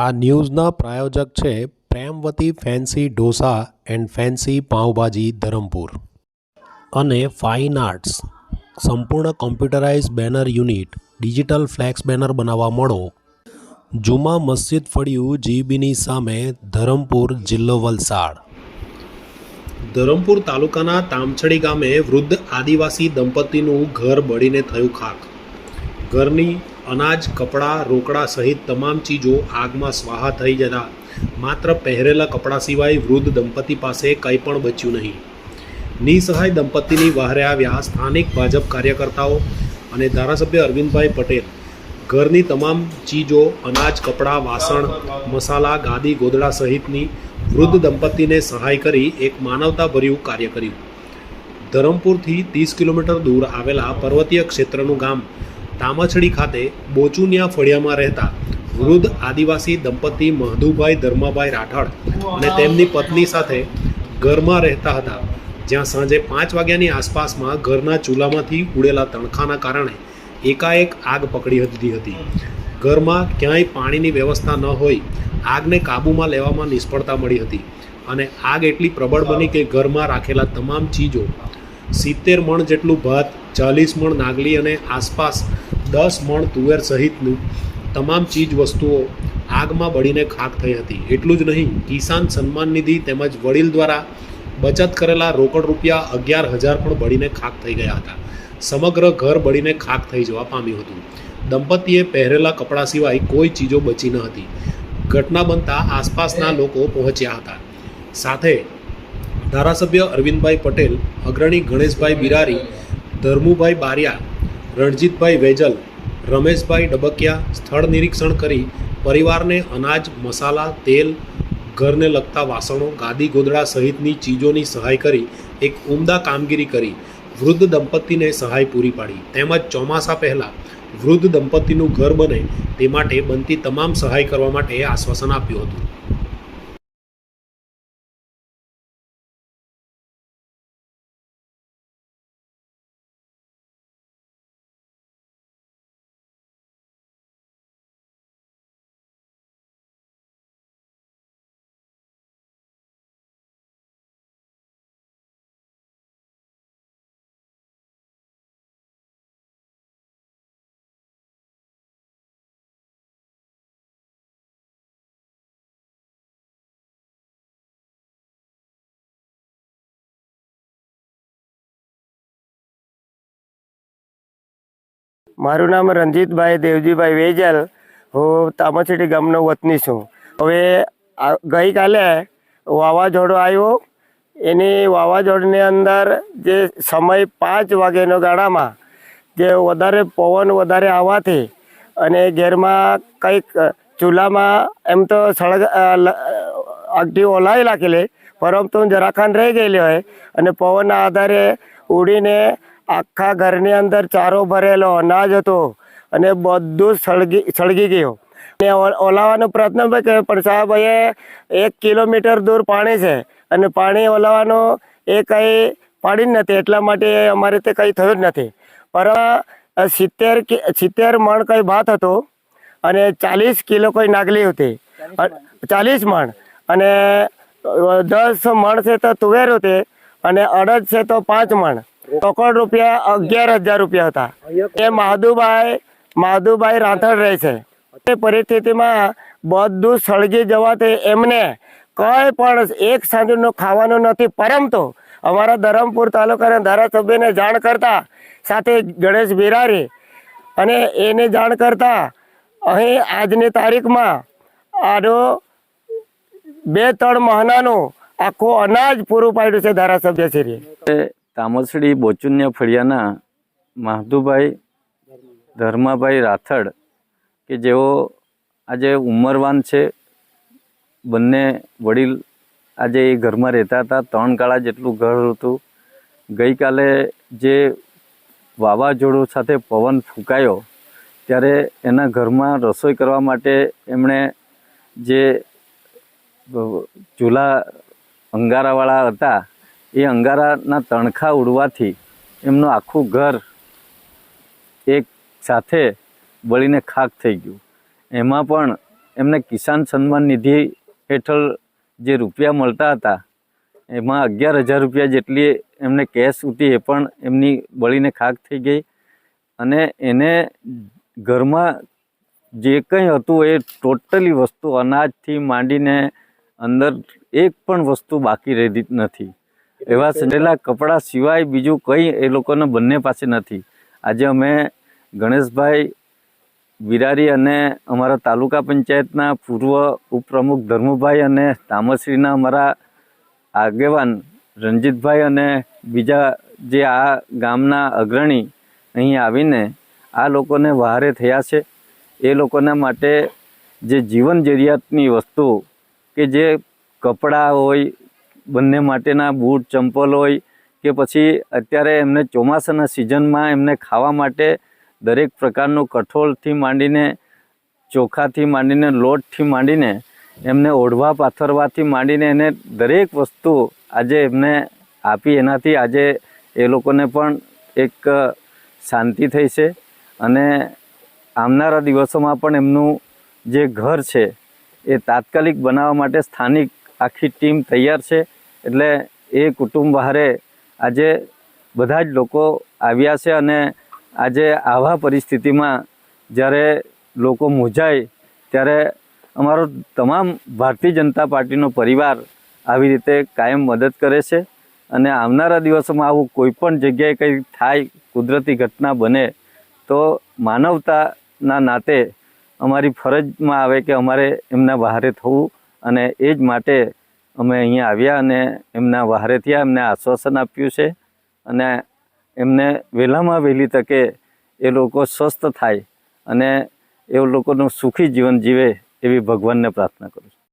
આ ન્યૂઝના પ્રાયોજક છે Premvati fancy dosa and fancy pav bhaji Dharampur. અને ફાઇન આર્ટ્સ. સંપૂર્ણ computerise banner unit, digital flex banner બનાવવા મળો. જુમા મસ્જિદ ફળિયું જીબીની સામે ધરમપુર જિલ્લો વલસાડ. ધરમપુર તાલુકાના તામછડી ગામે વૃદ્ધ આદિવાસી દંપતીનું ઘર બળીને થયું ખાખ. ઘરની અનાજ, કપડાં, રોકડા સહિત તમામ ચીજો આગમાં સ્વાહા થઈ જતા. માત્ર પહેરેલા કપડાં સિવાય વૃદ્ધ દંપતી પાસે કંઈ પણ બચ્યું નહીં. નિસહાય દંપતીની વહારે આવ્યા સ્થાનિક ભાજપ કાર્યકર્તાઓ અને ધારાસભ્ય અરવિંદભાઈ પટેલ. ઘરની તમામ ચીજો, અનાજ, કપડાં, વાસણ, મસાલા, ગાદી, ગોદડા સહિતની વૃદ્ધ દંપતીને સહાય કરી એક માનવતાભર્યું કાર્ય કર્યું. ધરમપુરથી ત્રીસ કિલોમીટર દૂર આવેલા પર્વતીય ક્ષેત્રનું ગામ તામછડી ખાતે બોચુનિયા ફળિયામાં રહેતા વૃદ્ધ આદિવાસી દંપતી મહદુભાઈ ધર્માભાઈ રાઠોડ અને તેમની પત્ની સાથે ઘરમાં રહેતા હતા. જ્યાં સાંજે પાંચ વાગ્યાની આસપાસમાં ઘરના ચૂલામાંથી ઉડેલા તણખાના કારણે એકાએક આગ પકડી હતી હતી. ઘરમાં ક્યાંય પાણીની વ્યવસ્થા ન હોય આગને કાબૂમાં લેવામાં નિષ્ફળતા મળી હતી અને આગ એટલી પ્રબળ બની કે ઘરમાં રાખેલા તમામ ચીજો સિત્તેર મણ જેટલું ભાત ચાલીસ મણ નાગલી અને આસપાસ દસ મણ તુવેર સહિતનું તમામ ચીજ વસ્તુઓ આગમાં બળીને ખાક થઈ હતી. એટલું જ નહીં કિસાન સન્માન નિધિ તેમજ વડીલ દ્વારા બચત કરેલા રોકડ રૂપિયા અગિયાર હજાર પણ બળીને ખાક થઈ ગયા હતા. સમગ્ર ઘર બળીને ખાક થઈ જવા પામ્યું હતું. દંપતીએ પહેરેલા કપડાં સિવાય કોઈ ચીજો બચી ન હતી. ઘટના બનતા આસપાસના લોકો પહોંચ્યા હતા. સાથે ધારાસભ્ય અરવિંદભાઈ પટેલ, અગ્રણી ગણેશભાઈ બિરારી, ધર્મુભાઈ બારિયા, રણજીતભાઈ વેજલ, રમેશભાઈ ડબકિયા સ્થળ નિરીક્ષણ કરી પરિવારને અનાજ, મસાલા, તેલ, ઘરને લગતા વાસણો, ગાદી, ગોદડા સહિતની ચીજોની સહાય કરી એક ઉમદા કામગીરી કરી વૃદ્ધ દંપતીને સહાય પૂરી પાડી. તેમજ ચોમાસા પહેલાં વૃદ્ધ દંપતીનું ઘર બને તે માટે બનતી તમામ સહાય કરવા માટે આશ્વાસન આપ્યું હતું. મારું નામ રણજીતભાઈ દેવજીભાઈ વેજલ. હું તામચેટી ગામનો વતની છું. હવે ગઈકાલે વાવાઝોડો આવ્યો. એની વાવાઝોડની અંદર જે સમય પાંચ વાગ્યાનો ગાળામાં જે વધારે પવન વધારે આવવાથી અને ઘેરમાં કંઈક ચૂલામાં એમ તો સળગ આગટી ઓલાવી રાખેલી પરંતુ જરાખાન રહી ગયેલી હોય અને પવનના આધારે ઉડીને આખા ઘરની અંદર ચારો ભરેલો, અનાજ હતો અને બધું સળગી સળગી ગયું. ને ઓ- ઓલાવવાનો પ્રયત્ન કર્યો, પણ સાહેબ અહીંયા એક કિલોમીટર દૂર પાણી છે અને પાણી ઓલાવવાનું એ કંઈ પાડી જ નથી, એટલા માટે અમારે તે કંઈ થયું જ નથી. પર સિત્તેર સિત્તેર મણ કંઈ ભાત હતો અને ચાલીસ કિલો કોઈ નાગલી હતી. ચાલીસ મણ. અને દસ મણ છે તો તુવેર હતી અને અડદ છે તો પાંચ મણ. રોકડ રૂપિયા અગિયાર હજાર રૂપિયા હતા. એ માધુભાઈ માધુભાઈ રાંધણ રહે છે. એ પરિસ્થિતિમાં બધું સળગી જવાથી એમને કંઈ પણ એક સાંજનું ખાવાનું નથી. પરંતુ અમારા ધરમપુર તાલુકાના ધારાસભ્યને જાણ કરતા સાથે ગણેશ બિરારી અને એને જાણ કરતા અહીં આજની તારીખમાં આનો બે ત્રણ મહિનાનું આખું અનાજ પૂરું પાડ્યું છે ધારાસભ્ય શ્રી તામસડી બોચુન્ય ફળિયાના માધુભાઈ ધર્માભાઈ રાથડ, કે જેઓ આજે ઉંમરવાન છે. બંને વડીલ આજે એ ઘરમાં રહેતા હતા. ત્રણ કાળા જેટલું ઘર હતું. ગઈકાલે જે વાવાઝોડું સાથે પવન ફૂંકાયો, ત્યારે એના ઘરમાં રસોઈ કરવા માટે એમણે જે ચૂલા અંગારાવાળા હતા એ અંગારાના તણખા ઉડવાથી એમનું આખું ઘર એક સાથે બળીને ખાક થઈ ગયું. એમાં પણ એમને કિસાન સન્માન નિધિ હેઠળ જે રૂપિયા મળતા હતા, એમાં અગિયાર હજાર રૂપિયા જેટલી એમને કેશ ઉઠી એ પણ એમની બળીને ખાક થઈ ગઈ અને એને ઘરમાં જે કંઈ હતું એ ટોટલી વસ્તુ અનાજથી માંડીને અંદર એક પણ વસ્તુ બાકી રહી નથી. એવા સંડેલા કપડાં સિવાય બીજું કંઈ એ લોકોને બંને પાસે નથી. આજે અમે ગણેશભાઈ બિરારી અને અમારા તાલુકા પંચાયતના પૂર્વ ઉપપ્રમુખ ધર્મભાઈ અને તામસરીના અમારા આગેવાન રણજીતભાઈ અને બીજા જે આ ગામના અગ્રણી અહીં આવીને આ લોકોને વહારે થયા છે. એ લોકોના માટે જે જીવન જરૂરિયાતની વસ્તુ કે જે કપડાં હોય બંને માટેના બૂટ, ચંપલ હોય કે પછી અત્યારે એમને ચોમાસાના સિઝનમાં એમને ખાવા માટે દરેક પ્રકારનું કઠોળથી માંડીને, ચોખાથી માંડીને, લોટથી માંડીને એમને ઓઢવા, પાથરવાથી માંડીને એને દરેક વસ્તુ આજે એમને આપી. એનાથી આજે એ લોકોને પણ એક શાંતિ થઈ છે અને આવનારા દિવસોમાં પણ એમનું જે ઘર છે એ તાત્કાલિક બનાવવા માટે સ્થાનિક આખી ટીમ તૈયાર છે. એટલે એ કુટુંબ બહારે આજે બધા જ લોકો આવ્યા છે અને આજે આવા પરિસ્થિતિમાં જ્યારે લોકો મૂંઝાય ત્યારે અમારો તમામ ભારતીય જનતા પાર્ટીનો પરિવાર આવી રીતે કાયમ મદદ કરે છે અને આવનારા દિવસોમાં આવું કોઈ પણ જગ્યાએ કંઈ થાય, કુદરતી ઘટના બને તો માનવતાના નાતે અમારી ફરજમાં આવે કે અમારે એમના બહારે થવું અને એ જ માટે અમે અહીંયા આવ્યા અને એમના વહારે થયા એમને આશ્વાસન આપ્યું છે અને એમને વહેલામાં વહેલી તકે એ લોકો સ્વસ્થ થાય અને એ લોકોનું સુખી જીવન જીવે એવી ભગવાનને પ્રાર્થના કરું છું.